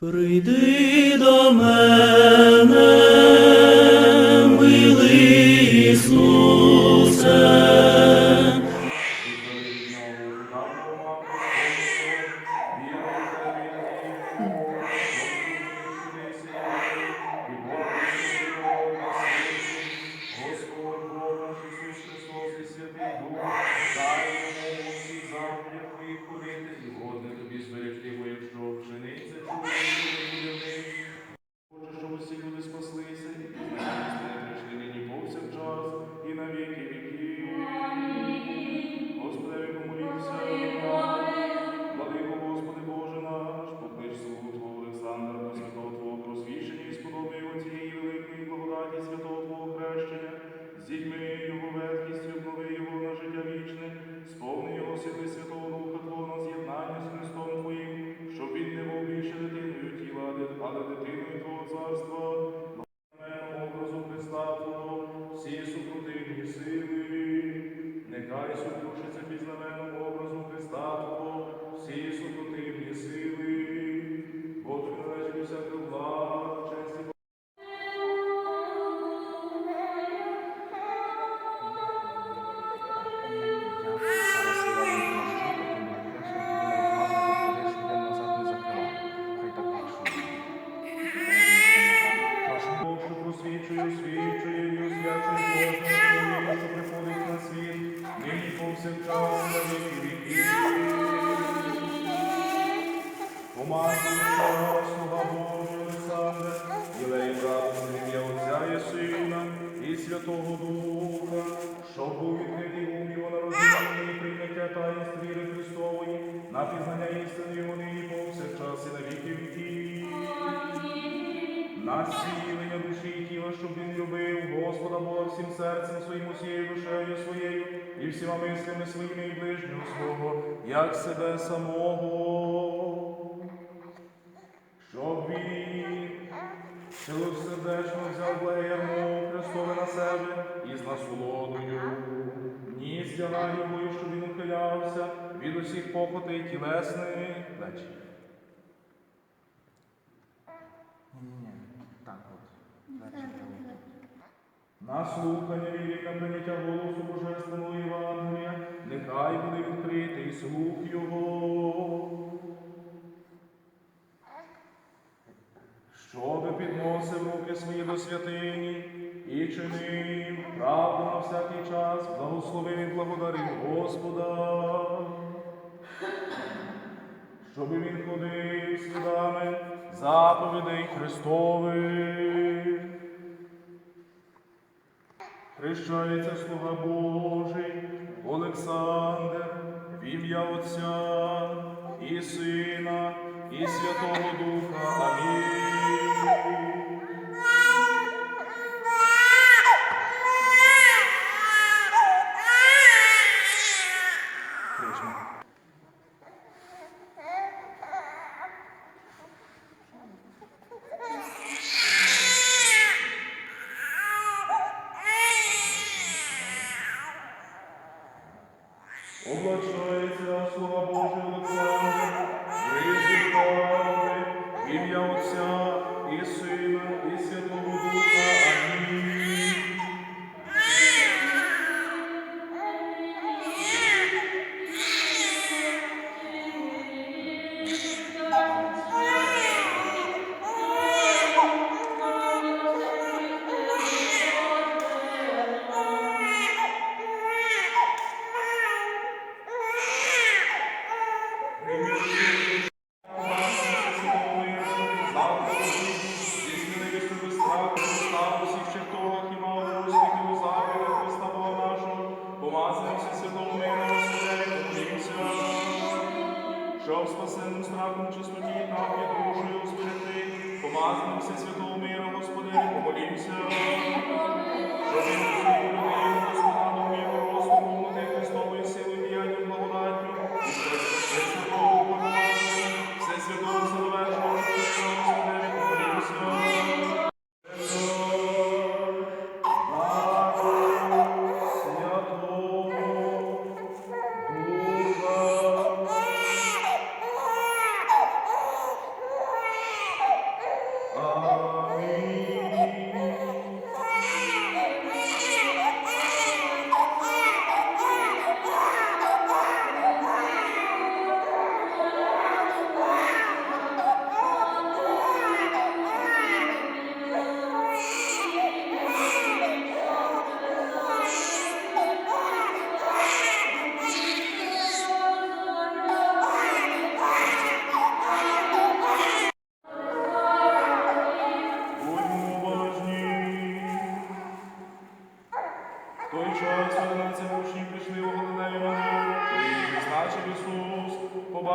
Прийди до мене, милий Ісусе. Хочу, На зцілення душі і тіла, щоб він любив Господа Бога всім серцем своїм, усією душею своєю і всіма мислями своїми і ближнього свого, як себе самого. Щоб він цілосердечно взяв благермо Христове на себе і з насолодою. Ніс тяга його, щоб він ухилявся від усіх похотей тілесних плечі. На слухання вірі на прийняття голосу Божественного Євангелія, нехай буде відкритий слух Його. Щоби підносив руки свої до святині і чинив правду на всякий час, благословив і благодарив Господа. Щоби він ходив слідами заповідей Христових. Хрещається слуга Божий Олександр в ім'я Отця і Сина, і Святого Духа. Амінь. go to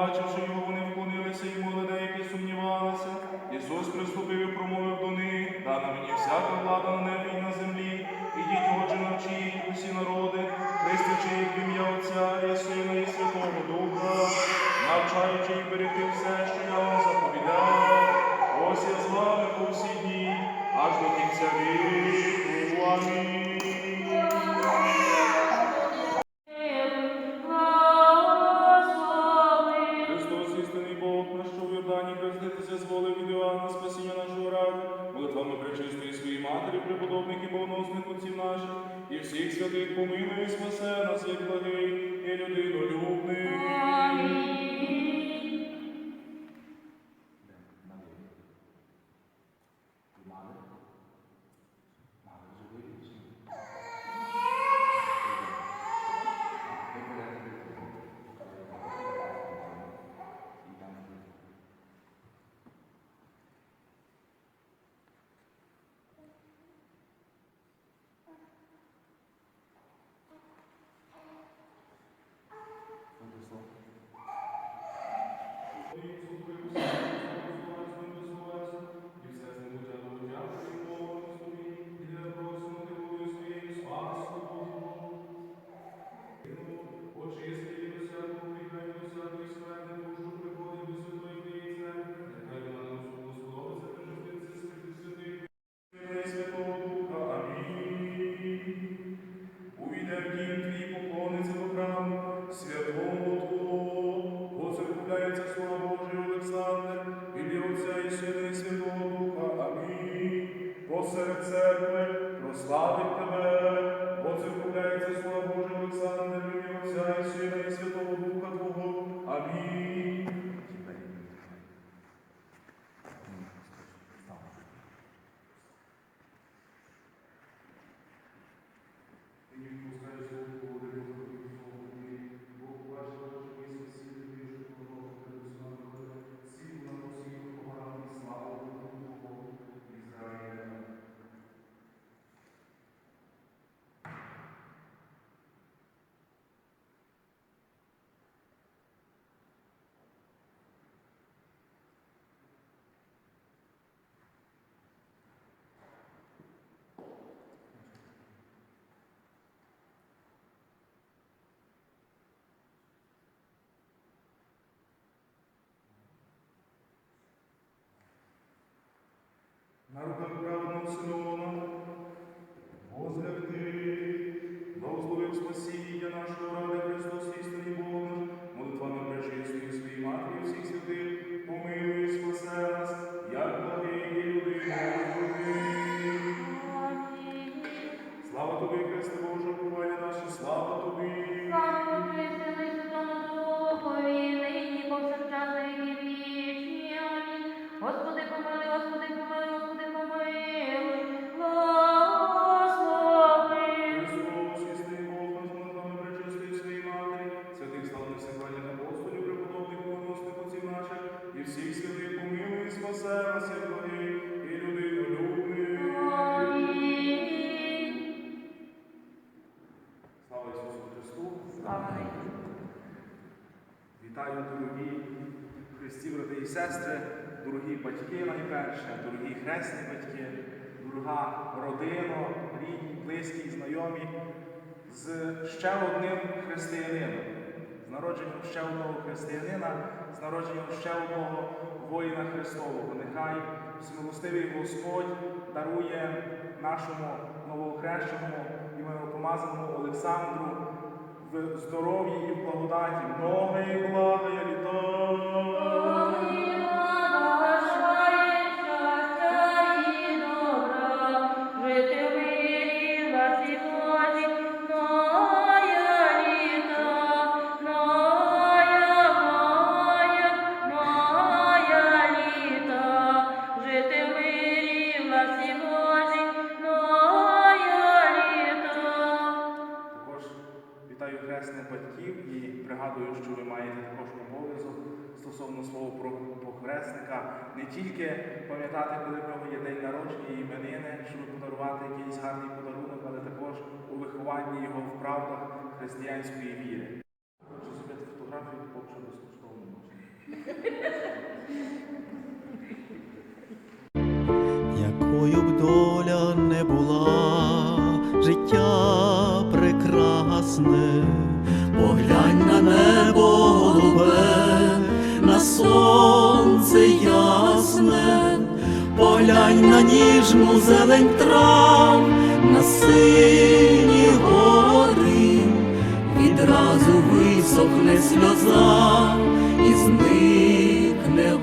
Бачивши, його, вони вклонилися йому, але деякі сумнівалися. Ісус приступив і промовив до них, дана мені всяка влада на небі всіх святих помилуй, спасе нас, як благий і людинолюбний. Амінь. నడపకు రావలసిన перше, дорогі хресні батьки, друга родина, рідні, близькі, знайомі з ще одним християнином, з народженням ще одного християнина, з народженням ще одного воїна Христового. Нехай смилостивий Господь дарує нашому новоохрещеному і миропомазаному Олександру в здоров'ї і в благодаті. Ноги і благо я і іменини, щоб подарувати якийсь гарний подарунок, але також у вихованні його в правдах християнської віри. Хочу зробити фотографію, поки безкоштовно. Якою б доля не була, життя прекрасне, поглянь на небо голубе, на сонце ясне, Глянь на ніжну зелень трав, на сині гори, відразу висохне сльоза і зникне.